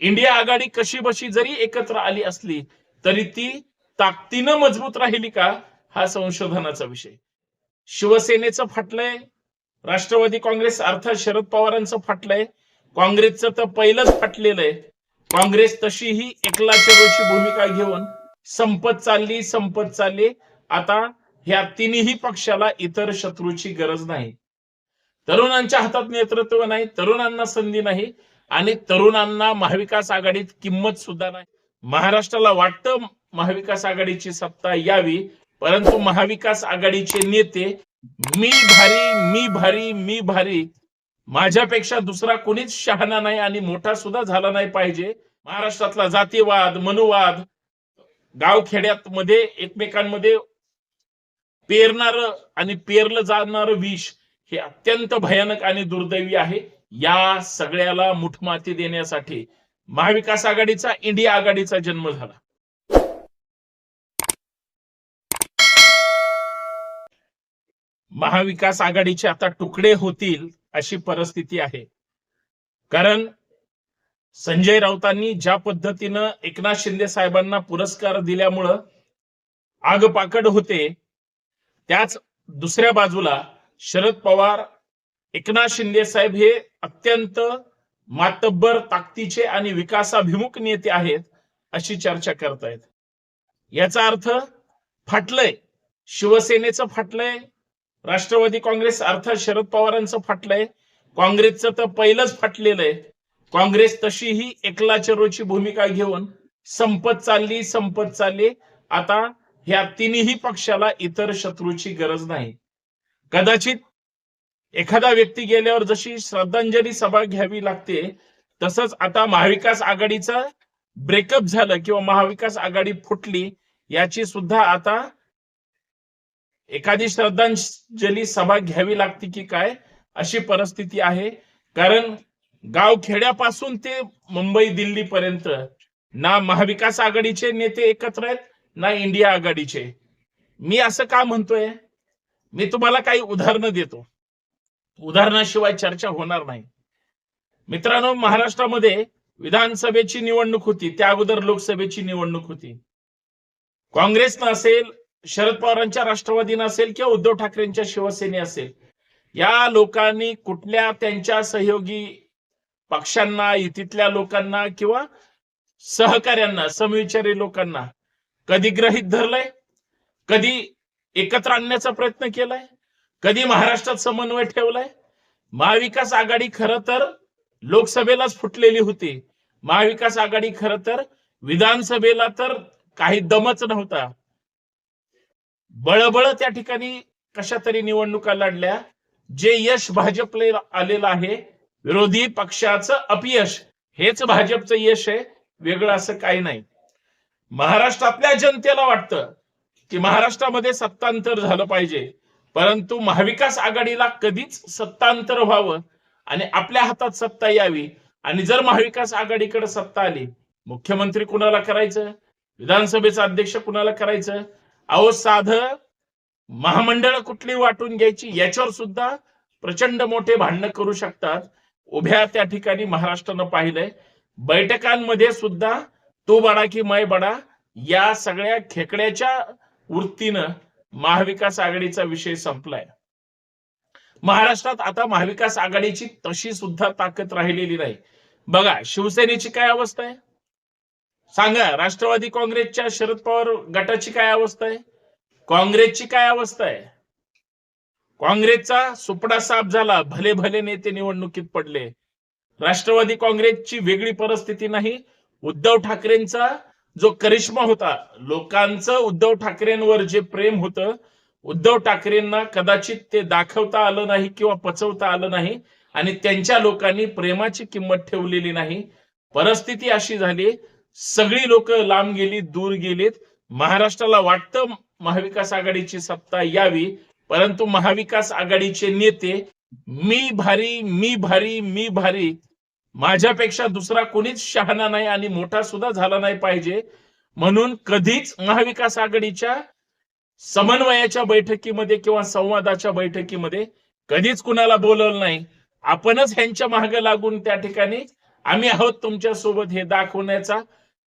India आघाडी कशी बशी जरी एकत्र आली असली तरी ती ताकदीनं मजबूत राहिली का हा संशोधनाचा विषय. शिवसेनेचं फाटलंय राष्ट्रवादी काँग्रेस अर्थात शरद पवारांचं फाटलंय काँग्रेसचं तर पहिलंच फाटलेलं आहे काँग्रेस तशीही एकला चलोची भूमिका घेऊन संपत चालली संपत चालली. आता ह्या तिन्ही पक्षाला इतर शत्रूची गरज नाही. तरुणांच्या हातात नेतृत्व नाही तरुणांना संधी नाही. आणि तरुणांना महाविकास आघाडीत किंमत सुद्धा नाही. महाराष्ट्राला वाटतं महाविकास आघाडीची सत्ता यावी परंतु महाविकास आघाडीचे नेते मी भारी मी भारी मी भारी माझ्यापेक्षा दुसरा कोणीच शहाणा नाही आणि मोठा सुद्धा झाला नाही पाहिजे. महाराष्ट्रातला जातीवाद मनुवाद गावखेड्यात मध्ये एकमेकांमध्ये पेरणार आणि पेरलं जाणार विष हे अत्यंत भयानक आणि दुर्दैवी आहे. या सगळ्याला मुठमाती देण्यासाठी महाविकास आघाडीचा इंडिया आघाडीचा जन्म झाला. महाविकास आघाडीचे आता तुकडे होतील अशी परिस्थिती आहे. कारण संजय राऊतांनी ज्या पद्धतीनं एकनाथ शिंदे साहेबांना पुरस्कार दिल्यामुळं आगपाकड होते त्याच दुसऱ्या बाजूला शरद पवार एकनाथ शिंदे साहेब हे अत्यंत मातब्बर ताकदीचे आणि विकासाभिमुख नेते आहेत अशी चर्चा करतायत. याचा अर्थ फाटलंय. शिवसेनेचं फाटलंय. राष्ट्रवादी काँग्रेस अर्थात शरद पवारांचं फाटलंय. काँग्रेसचं तर पहिलंच फाटलेलं आहे काँग्रेस तशीही एकला चरोची भूमिका घेऊन संपत चालली संपत चालली. आता ह्या तिन्ही पक्षाला इतर शत्रूची गरज नाही. कदाचित एखादा व्यक्ती गेल्यावर जशी श्रद्धांजली सभा घ्यावी लागते तसंच आता महाविकास आघाडीचं ब्रेकअप झालं किंवा महाविकास आघाडी फुटली याची सुद्धा आता एखादी श्रद्धांजली सभा घ्यावी लागते की काय अशी परिस्थिती आहे. कारण गाव खेड्यापासून ते मुंबई दिल्ली पर्यंत ना महाविकास आघाडीचे नेते एकत्र आहेत ना इंडिया आघाडीचे. मी असं का म्हणतोय? मी तुम्हाला काही उदाहरणं देतो. उदाहरणाशिवाय चर्चा होणार नाही. मित्रांनो महाराष्ट्रामध्ये विधानसभेची निवडणूक होती त्या अगोदर लोकसभेची निवडणूक होती. काँग्रेसनं असेल शरद पवारांच्या राष्ट्रवादीनं असेल किंवा उद्धव ठाकरेंच्या शिवसेने असेल या लोकांनी कुठल्या त्यांच्या सहयोगी पक्षांना युतीतल्या लोकांना किंवा सहकार्यांना समविचारी लोकांना कधी ग्रहित धरलंय? कधी एकत्र आणण्याचा प्रयत्न केलाय? कधी महाराष्ट्रात समन्वय ठेवलाय? महाविकास आघाडी खरं तर लोकसभेलाच फुटलेली होती. महाविकास आघाडी खरं तर विधानसभेला तर काही दमच नव्हता. बळबळ त्या ठिकाणी कशा तरी निवडणुका लढल्या. जे यश भाजपला आलेलं आहे विरोधी पक्षाचं अपयश हेच भाजपचं यश आहे वेगळं असं काही नाही. महाराष्ट्रातल्या जनतेला वाटतं की महाराष्ट्रामध्ये सत्तांतर झालं पाहिजे. परंतु महाविकास आघाडीला कधीच सत्तांतर व्हावं आणि आपल्या हातात सत्ता यावी आणि जर महाविकास आघाडीकडे सत्ता आली मुख्यमंत्री कुणाला करायचं? विधानसभेचं अध्यक्ष कुणाला करायचं? अहो साध महामंडळ कुठली वाटून घ्यायची याच्यावर सुद्धा प्रचंड मोठे भांडणं करू शकतात. उभ्या त्या ठिकाणी महाराष्ट्रानं पाहिलंय. बैठकांमध्ये सुद्धा तो बडा की मय बडा या सगळ्या खेकड्याच्या वृत्तीनं महाविकास आघाडीचा विषय संपलाय. महाराष्ट्रात आता महाविकास आघाडीची तशी सुद्धा ताकद राहिलेली नाही. बघा शिवसेनेची काय अवस्था आहे? सांगा राष्ट्रवादी काँग्रेसच्या शरद पवार गटाची काय अवस्था आहे? काँग्रेसची काय अवस्था आहे? काँग्रेसचा सुपडा साफ झाला भले भले नेते निवडणुकीत पडले. राष्ट्रवादी काँग्रेसची वेगळी परिस्थिती नाही उद्धव ठाकरेंचा जो करिश्मा होता लोकांचं उद्धव ठाकरेंवर जे प्रेम होतं उद्धव ठाकरेंना कदाचित ते दाखवता आलं नाही किंवा पचवता आलं नाही आणि त्यांच्या लोकांनी प्रेमाची किंमत ठेवलेली नाही. परिस्थिती अशी झाली सगळी लोक लांब गेली दूर गेलीत. महाराष्ट्राला वाटतं महाविकास आघाडीची सत्ता यावी परंतु महाविकास आघाडीचे नेते मी भारी मी भारी मी भारी माझ्यापेक्षा दुसरा कोणीच शहाणा नाही आणि मोठा सुद्धा झाला नाही पाहिजे. म्हणून कधीच महाविकास आघाडीच्या समन्वयाच्या बैठकीमध्ये किंवा संवादाच्या बैठकीमध्ये कधीच कुणाला बोलवलं नाही. आपणच ह्यांच्या मागे लागून त्या ठिकाणी आम्ही आहोत तुमच्यासोबत हे दाखवण्याचा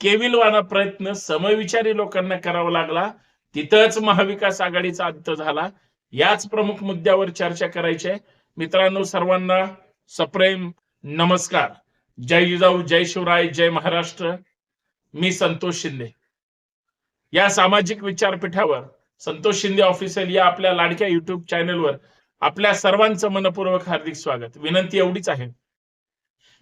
केविलवाना प्रयत्न समविचारी लोकांना करावा लागला. तिथंच महाविकास आघाडीचा अंत झाला. याच प्रमुख मुद्द्यावर चर्चा करायची आहे. मित्रांनो सर्वांना सप्रेम नमस्कार. जय जिजाऊ जय शिवराय जय महाराष्ट्र. मी संतोष शिंदे. या सामाजिक विचारपीठावर संतोष शिंदे ऑफिशियल या आपल्या लाडक्या युट्यूब चॅनेलवर आपल्या सर्वांचं मनपूर्वक हार्दिक स्वागत. विनंती एवढीच आहे.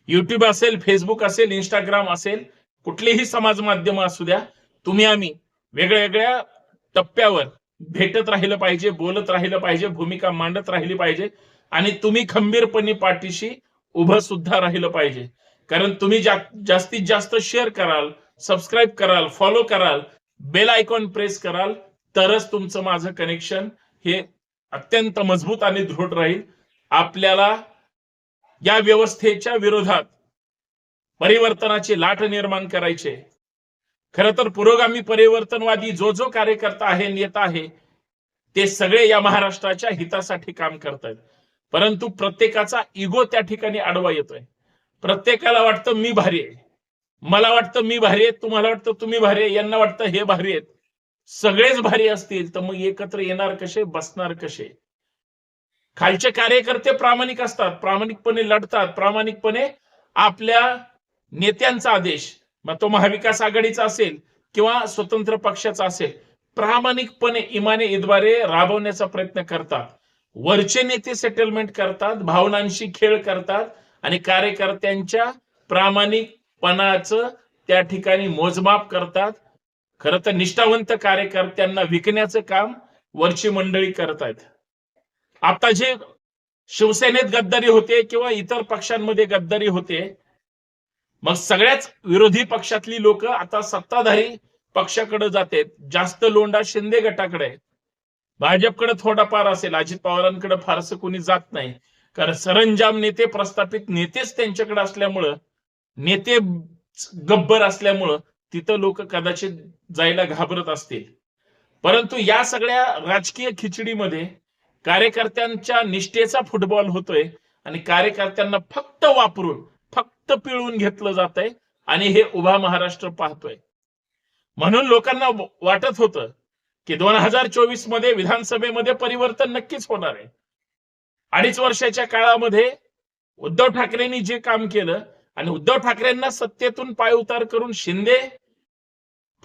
युट्यूब असेल फेसबुक असेल इंस्टाग्राम असेल कुठलीही समाज माध्यम असू द्या तुम्ही आम्ही वेगळ्या टप्प्यावर भेटत राहिलं पाहिजे बोलत राहिलं पाहिजे भूमिका मांडत राहिली पाहिजे आणि तुम्ही खंबीरपणे पाठीशी उभं सुद्धा राहिलं पाहिजे. कारण तुम्ही जा, जास्तीत जास्त शेअर कराल सबस्क्राईब कराल फॉलो कराल बेल आयकॉन प्रेस कराल तरच तुमचं माझं कनेक्शन हे अत्यंत मजबूत आणि दृढ राहील. आपल्याला या व्यवस्थेच्या विरोधात परिवर्तनाची लाट निर्माण करायचे खर तर पुरोगामी परिवर्तनवादी जो जो कार्यकर्ता आहे नेता आहे ते सगळे या महाराष्ट्राच्या हितासाठी काम करतायत. परंतु प्रत्येकाचा इगो त्या ठिकाणी आडवा येतोय. प्रत्येकाला वाटतं मी भारी आहे. मला वाटतं मी भारी आहे तुम्हाला वाटतं तुम्ही भारी आहे यांना वाटतं हे भारी आहेत. सगळेच भारी असतील तर मग एकत्र येणार कसे बसणार कसे? खालचे कार्यकर्ते प्रामाणिक असतात प्रामाणिकपणे लढतात प्रामाणिकपणे आपल्या नेत्यांचा आदेश मग तो महाविकास आघाडीचा असेल किंवा स्वतंत्र पक्षाचा असेल प्रामाणिकपणे इमाने इद्वारे राबवण्याचा प्रयत्न करतात. वरचे नेते सेटलमेंट करतात भावनांशी खेळ करतात आणि कार्यकर्त्यांच्या प्रामाणिकपणाचं त्या ठिकाणी मोजमाप करतात. खरं तर निष्ठावंत कार्यकर्त्यांना विकण्याचं काम वरची मंडळी करतायत. आता जे शिवसेनेत गद्दारी होते किंवा इतर पक्षांमध्ये गद्दारी होते मग सगळ्याच विरोधी पक्षातली लोक आता सत्ताधारी पक्षाकडे जाते जास्त लोंडा शिंदे गटाकडे आहे भाजपकडे थोडाफार असेल अजित पवारांकडे फारसं कोणी जात नाही. कारण सरंजाम नेते प्रस्थापित नेतेच त्यांच्याकडे असल्यामुळं नेते गब्बर असल्यामुळं तिथं लोक कदाचित जायला घाबरत असतील. परंतु या सगळ्या राजकीय खिचडीमध्ये कार्यकर्त्यांच्या निष्ठेचा फुटबॉल होतोय आणि कार्यकर्त्यांना फक्त वापरून फक्त पिळून घेतलं जात आहे आणि हे उभा महाराष्ट्र पाहतोय. म्हणून लोकांना वाटत होतं की दोन हजार चोवीसमध्ये विधानसभेमध्ये परिवर्तन नक्कीच होणार आहे. अडीच वर्षाच्या काळामध्ये उद्धव ठाकरेंनी जे काम केलं आणि उद्धव ठाकरेंना सत्तेतून पाय उतार करून शिंदे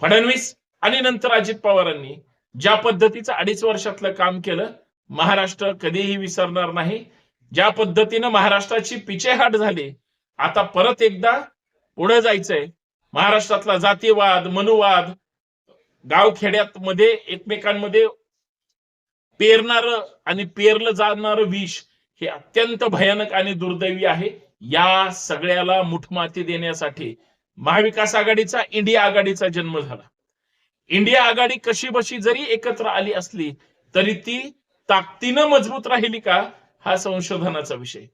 फडणवीस आणि नंतर अजित पवारांनी ज्या पद्धतीचं अडीच वर्षातलं काम केलं महाराष्ट्र कधीही विसरणार नाही. ज्या पद्धतीनं महाराष्ट्राची पिछेहाट झाली आता परत एकदा पुढे जायचंय. महाराष्ट्रातला जातीवाद मनुवाद गावखेड्यात मध्ये एकमेकांमध्ये पेरणार आणि पेरलं जाणार विष हे अत्यंत भयानक आणि दुर्दैवी आहे. या सगळ्याला मुठमाती देण्यासाठी महाविकास आघाडीचा इंडिया आघाडीचा जन्म झाला. इंडिया आघाडी कशी बशी जरी एकत्र आली असली तरी ती ताकदीनं मजबूत राहिली का हा संशोधनाचा विषय.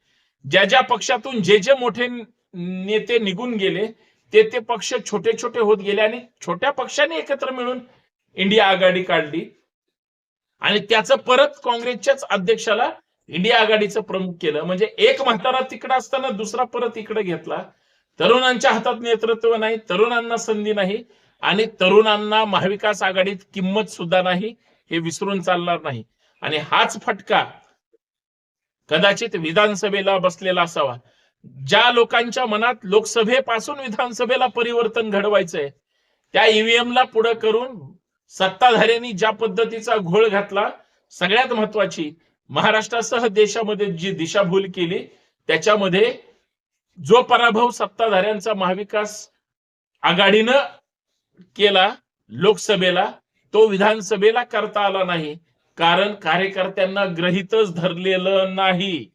ज्या ज्या पक्षातून जे जे मोठे नेते निघून गेले ते ते पक्ष छोटे छोटे होत गेले आणि छोट्या पक्षाने एकत्र मिळून इंडिया आघाडी काढली. आणि त्याचं परत काँग्रेसच्याच अध्यक्षाला इंडिया आघाडीचं प्रमुख केलं. म्हणजे एक म्हातारा तिकडं असताना दुसरा परत इकडे घेतला. तरुणांच्या हातात नेतृत्व नाही तरुणांना संधी नाही आणि तरुणांना महाविकास आघाडीत किंमत सुद्धा नाही हे विसरून चालणार नाही. आणि हाच फटका कदाचित विधानसभेला बसलेला असावा. ज्या लोकांच्या मनात लोकसभेपासून विधानसभेला परिवर्तन घडवायचंय त्या ईव्हीएम ला पुढे करून सत्ताधाऱ्यांनी ज्या पद्धतीचा घोळ घातला सगळ्यात महत्वाची महाराष्ट्रासह देशामध्ये जी दिशाभूल केली त्याच्यामध्ये जो पराभव सत्ताधाऱ्यांचा महाविकास आघाडीनं केला लोकसभेला तो विधानसभेला करता आला नाही. कारण कार्यकर्त्यांना ग्रहितच धरलेलं नाही.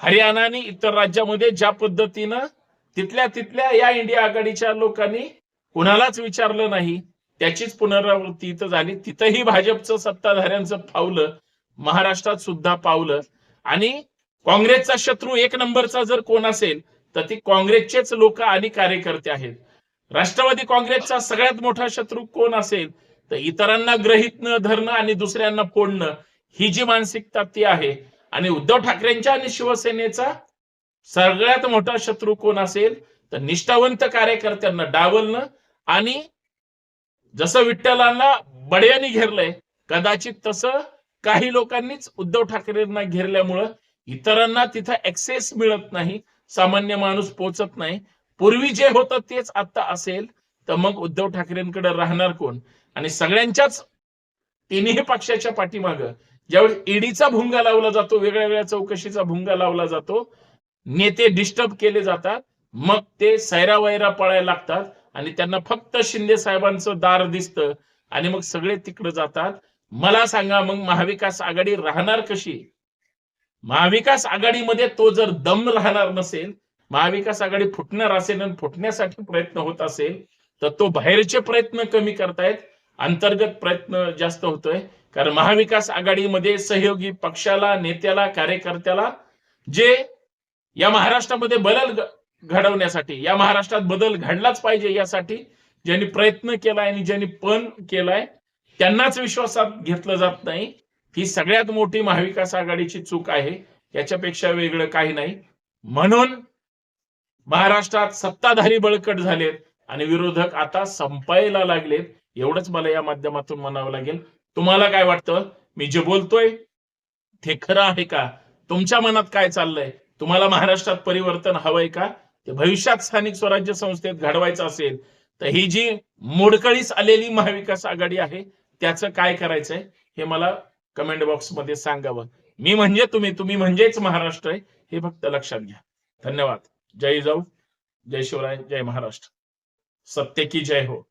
हरियाणा आणि इतर राज्यामध्ये ज्या पद्धतीनं तिथल्या तिथल्या या इंडिया आघाडीच्या लोकांनी कुणालाच विचारलं नाही त्याचीच पुनरावृत्ती इथं झाली. तिथंही भाजपचं सत्ताधाऱ्यांचं पावलं महाराष्ट्रात सुद्धा पावलं. आणि काँग्रेसचा शत्रू एक नंबरचा जर कोण असेल तर ती काँग्रेसचेच लोक आणि कार्यकर्ते आहेत. राष्ट्रवादी काँग्रेसचा सगळ्यात मोठा शत्रू कोण असेल तर इतरांना ग्रहित न धरणं आणि दुसऱ्यांना फोडणं ही जी मानसिकता ती आहे आणि उद्धव ठाकरेंच्या आणि शिवसेनेचा सगळ्यात मोठा शत्रू कोण असेल तर निष्ठावंत कार्यकर्त्यांना डावलणं आणि जसं विठ्ठलांना बड्याने घेरलंय कदाचित तसं काही लोकांनीच उद्धव ठाकरेंना घेरल्यामुळं इतरांना तिथं ऍक्सेस मिळत नाही सामान्य माणूस पोचत नाही. पूर्वी जे होतं तेच आता असेल तर मग उद्धव ठाकरेंकडे राहणार कोण? आणि सगळ्यांच्याच तिन्ही पक्षाच्या पाठीमागं ज्यावेळी ईडीचा भुंगा लावला जातो वेगळ्या वेगळ्या चौकशीचा भुंगा लावला जातो नेते डिस्टर्ब केले जातात मग ते सैरावैरा पळायला लागतात आणि त्यांना फक्त शिंदे साहेबांचं दार दिसतं आणि मग सगळे तिकडे जातात. मला सांगा मग महाविकास आघाडी राहणार कशी? महाविकास आघाडीमध्ये तो जर दम राहणार नसेल महाविकास आघाडी फुटणार असेल आणि फुटण्यासाठी प्रयत्न होत असेल तर तो बाहेरचे प्रयत्न कमी करतायत. अंतर्गत प्रयत्न जास्त होतोय. कारण महाविकास आघाडीमध्ये सहयोगी पक्षाला नेत्याला कार्यकर्त्याला जे या महाराष्ट्रामध्ये बदल घडवण्यासाठी या महाराष्ट्रात बदल घडलाच पाहिजे यासाठी ज्यांनी प्रयत्न केलाय आणि ज्यांनी पण केलाय त्यांनाच विश्वासात घेतलं जात नाही. ही सगळ्यात मोठी महाविकास आघाडीची चूक आहे. याच्यापेक्षा वेगळं काही नाही. म्हणून महाराष्ट्रात सत्ताधारी बळकट झालेत आणि विरोधक आता संपायला लागलेत. एवढंच मला या माध्यमातून म्हणावं लागेल. तुम्हाला काय वाटतं? मी जे बोलतोय ते खरं आहे का? तुमच्या मनात काय चाललंय? तुम्हाला महाराष्ट्रात परिवर्तन हवंय का? ते भविष्यात स्थानिक स्वराज्य संस्थेत घडवायचं असेल तर ही जी मोडकळीस आलेली महाविकास आघाडी आहे त्याचं काय करायचंय? हे मला कमेंट बॉक्समध्ये सांगावं. मी म्हणजे तुम्ही तुम्ही म्हणजेच महाराष्ट्र आहे हे फक्त लक्षात घ्या. धन्यवाद. जय जाऊ जय शिवराय जय महाराष्ट्र. सत्य की जय हो.